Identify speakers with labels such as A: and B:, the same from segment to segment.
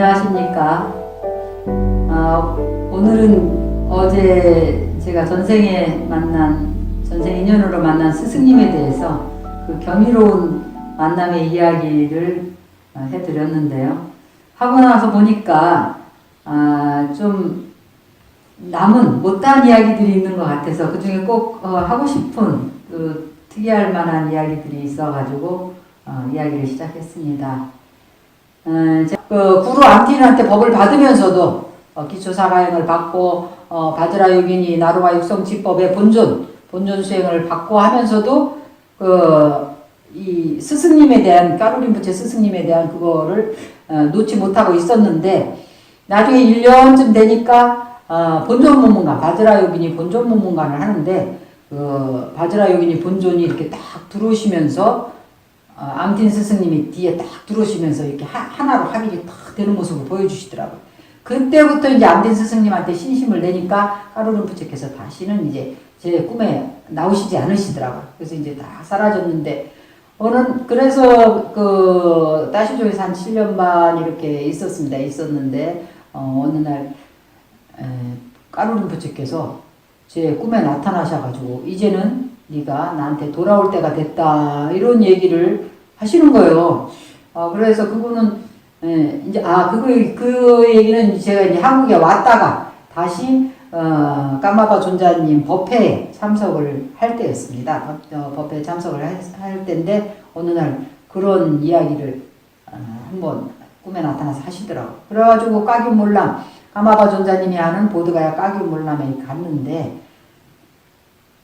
A: 안녕하십니까. 아, 오늘은 어제 제가 전생에 만난, 전생 인연으로 만난 스승님에 대해서 그 경이로운 만남의 이야기를 어, 해드렸는데요. 하고 나서 보니까, 아, 좀 남은 못다한 이야기들이 있는 것 같아서 그 중에 꼭 어, 하고 싶은 그 특이할 만한 이야기들이 있어가지고 어, 이야기를 시작했습니다. 어, 제- 그 구루 암틴한테 법을 받으면서도 어, 기초사가행을 받고 어, 바드라 요긴이 나루가 육성지법의 본존 본존 수행을 받고 하면서도 그 이 스승님에 대한 까루린 부처 스승님에 대한 그거를 어, 놓지 못하고 있었는데 나중에 1년쯤 되니까 어, 본존 문문관 바드라 요긴이 본존 문문관을 하는데 그 바드라 요긴이 본존이 이렇게 딱 들어오시면서 어, 암틴 스승님이 뒤에 딱 들어오시면서 이렇게 하, 하나로 합일이 딱 되는 모습을 보여주시더라고요. 그때부터 이제 암틴 스승님한테 신심을 내니까 까르른 부처께서 다시는 이제 제 꿈에 나오시지 않으시더라고요. 그래서 이제 다 사라졌는데 어느 그래서 그 따시조에서 한 7년 반 이렇게 있었습니다. 있었는데 어, 어느 날 에, 까르른 부처께서 제 꿈에 나타나셔가지고 이제는 네가 나한테 돌아올 때가 됐다 이런 얘기를 하시는 거예요. 어, 그래서 그거는 예, 이제 아 그거 그 얘기는 제가 이제 한국에 왔다가 다시 어, 까마바 존자님 법회에 참석을 할 때였습니다. 법, 어, 법회에 참석을 할, 할 때인데 어느 날 그런 이야기를 어, 한번 꿈에 나타나서 하시더라고. 그래가지고 까규몰람 까마바 존자님이 하는 보드가야 까규몰람에 갔는데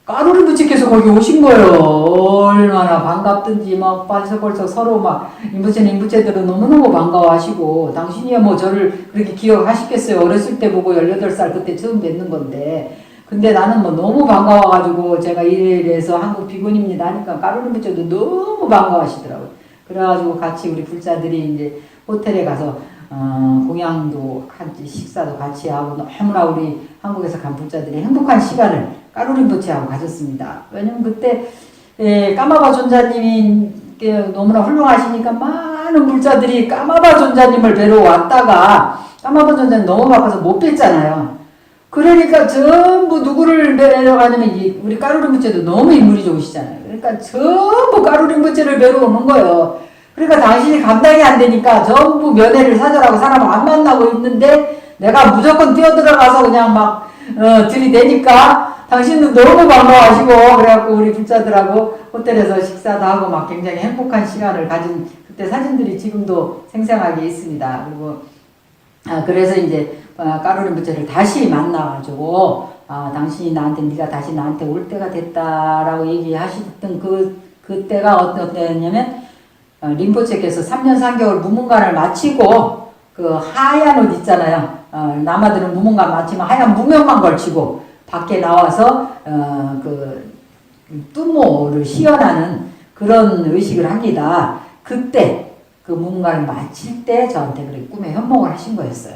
A: 까루리 부치께서 거기 오신 거예요. 얼마나 반갑든지 막 벌써벌써 서로 막 인부체는 인부체들은 너무너무 반가워하시고 당신이야 뭐 저를 그렇게 기억하시겠어요. 어렸을 때 보고 18살 그때 처음 뵙는 건데 근데 나는 뭐 너무 반가워가지고 제가 이래서 한국 비군입니다 하니까 까루리 부처도 너무 반가워하시더라고요. 그래가지고 같이 우리 불자들이 이제 호텔에 가서 어, 공양도 같이 식사도 같이 하고 너무나 우리 한국에서 간 불자들이 행복한 시간을 까루린 부치하고 가졌습니다. 왜냐면 그때 예, 까마바 존자님이 그 너무나 훌륭하시니까 많은 불자들이 까마바 존자님을 뵈러 왔다가 까마바 존자님 너무 바빠서 못 뵀잖아요. 그러니까 전부 누구를 뵈러 가냐면 이 우리 까루린 부채도 너무 인물이 좋으시잖아요. 그러니까 전부 까루린 부채를 뵈러 오는 거예요. 그러니까 당신이 감당이 안 되니까 전부 면회를 사절하고 사람을 안 만나고 있는데 내가 무조건 뛰어들어가서 그냥 막 어, 들이대니까 당신은 너무 반가워하시고 그래갖고 우리 불자들하고 호텔에서 식사도 하고 막 굉장히 행복한 시간을 가진 그때 사진들이 지금도 생생하게 있습니다. 그리고 아, 그래서 이제 어, 까루린 부처를 다시 만나가지고 아, 당신이 나한테 네가 다시 나한테 올 때가 됐다라고 얘기하시던 그 그때가 어떤 때였냐면 어, 림포체께서 3년 3개월 무문관을 마치고 그 하얀 옷 있잖아요. 어, 남아들은 무문관 마치면 하얀 무명만 걸치고 밖에 나와서 어, 그 뚜모를 시연하는 그런 의식을 합니다. 그때 그 무문관을 마칠 때 저한테 그래 꿈에 현몽을 하신 거였어요.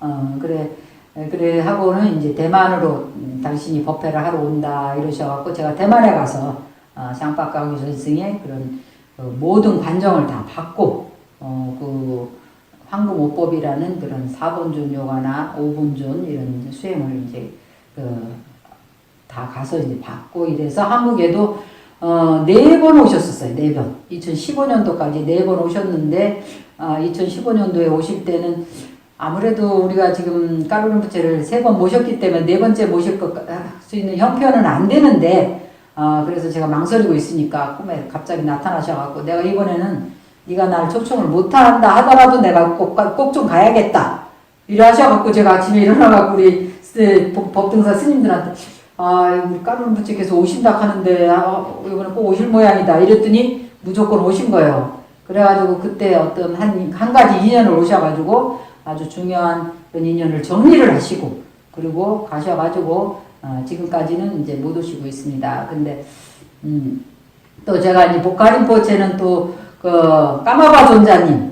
A: 어, 그래 그래 하고는 이제 대만으로 음, 당신이 법회를 하러 온다 이러셔갖고 제가 대만에 가서 어, 장박강유 선생의 그런 그 모든 관정을 다 받고 어, 그 황금오법이라는 그런 4본존 요가나 5본존 이런 수행을 이제 그 다 가서 이제 받고 이래서 한국에도 어, 네 번 오셨었어요. 네 번. 2015년도까지 네 번 오셨는데 어, 2015년도에 오실 때는 아무래도 우리가 지금 까르른 부채를 세 번 모셨기 때문에 네 번째 모실 것수 있는 형편은 안 되는데 아 그래서 제가 망설이고 있으니까 꿈에 갑자기 나타나셔갖고 내가 이번에는 네가 날 초청을 못한다 하더라도 내가 꼭꼭 좀 가야겠다 이래 하셔갖고 제가 아침에 일어나갖고 우리 법등사 스님들한테 아 우리 까르른 부처께서 오신다 하는데 아, 이번에 꼭 오실 모양이다 이랬더니 무조건 오신 거예요 그래가지고 그때 어떤 한, 한 가지 인연을 오셔가지고 아주 중요한 인연을 정리를 하시고 그리고 가셔가지고 어, 지금까지는 이제 못 오시고 있습니다. 근데 음, 또 제가 이제 보카림포체는 또 그 까마바 존자님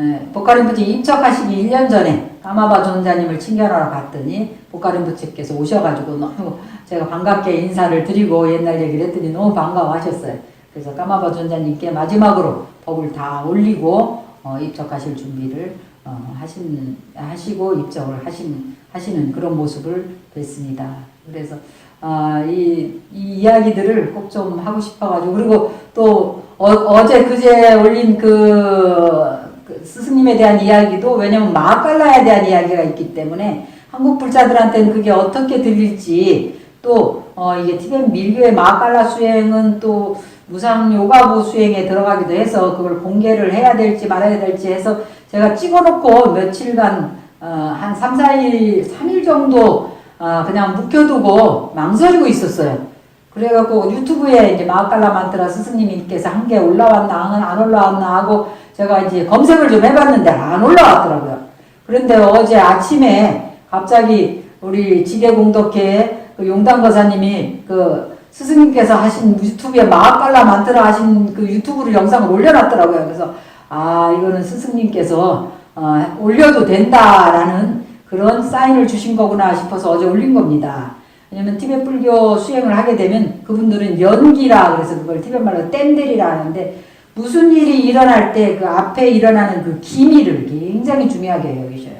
A: 에, 보카림포체 입척하시기 1년 전에 까마바 존자님을 친견하러 갔더니 보카림포체께서 오셔가지고 너무 제가 반갑게 인사를 드리고 옛날 얘기를 했더니 너무 반가워하셨어요. 그래서 까마바 존자님께 마지막으로 법을 다 올리고 어, 입척하실 준비를 어, 하신 하시고 입정을 하신 하시는 그런 모습을 뵀습니다. 그래서 아, 이, 이 이야기들을 꼭 좀 하고 싶어가지고 그리고 또 어, 제 그제 올린 그, 그 스승님에 대한 이야기도 왜냐면 마깔라에 대한 이야기가 있기 때문에 한국 불자들한테는 그게 어떻게 들릴지 또 어, 이게 티벳 밀교의 마깔라 수행은 또 무상 요가부 수행에 들어가기도 해서 그걸 공개를 해야 될지 말아야 될지 해서 제가 찍어놓고 며칠간 어, 한 3, 4일, 3일 정도 어, 그냥 묵혀두고 망설이고 있었어요. 그래갖고 유튜브에 이제 마깔라 만트라 스승님께서 한개 올라왔나 안, 안 올라왔나 하고 제가 이제 검색을 좀 해봤는데 안 올라왔더라고요. 그런데 어제 아침에 갑자기 우리 지대공덕회 그 용당 거사님이 그 스승님께서 하신 유튜브에 마깔라 만트라 하신 그 유튜브를 영상을 올려놨더라고요. 그래서 아 이거는 스승님께서 어, 올려도 된다라는 그런 사인을 주신 거구나 싶어서 어제 올린 겁니다. 왜냐면 티벳 불교 수행을 하게 되면 그분들은 연기라 그래서 그걸 티벳 말로 뗀델이라 하는데 무슨 일이 일어날 때 그 앞에 일어나는 그 기미를 굉장히 중요하게 여기셔요.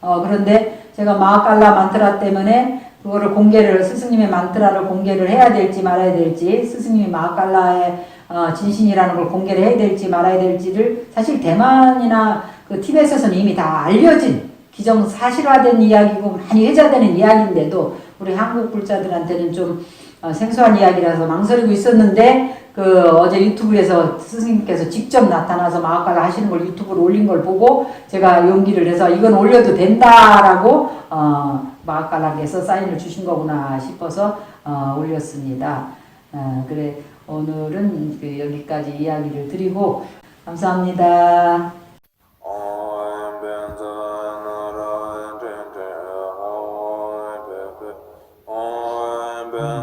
A: 어, 그런데 제가 마깔라 만트라 때문에 그거를 공개를 스승님의 만트라를 공개를 해야 될지 말아야 될지 스승님이 마깔라의 어, 진신이라는 걸 공개를 해야 될지 말아야 될지를 사실 대만이나 그 티벳에서는 이미 다 알려진 기정 사실화된 이야기고 많이 회자되는 이야기인데도 우리 한국 불자들한테는 좀 어, 생소한 이야기라서 망설이고 있었는데 그 어제 유튜브에서 스승님께서 직접 나타나서 마음가라 하시는 걸 유튜브로 올린 걸 보고 제가 용기를 내서 이건 올려도 된다라고 어, 마음가락에서 사인을 주신 거구나 싶어서 어, 올렸습니다. 어, 그래 오늘은 그 여기까지 이야기를 드리고 감사합니다.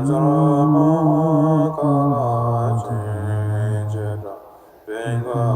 B: Sendenza, Amen.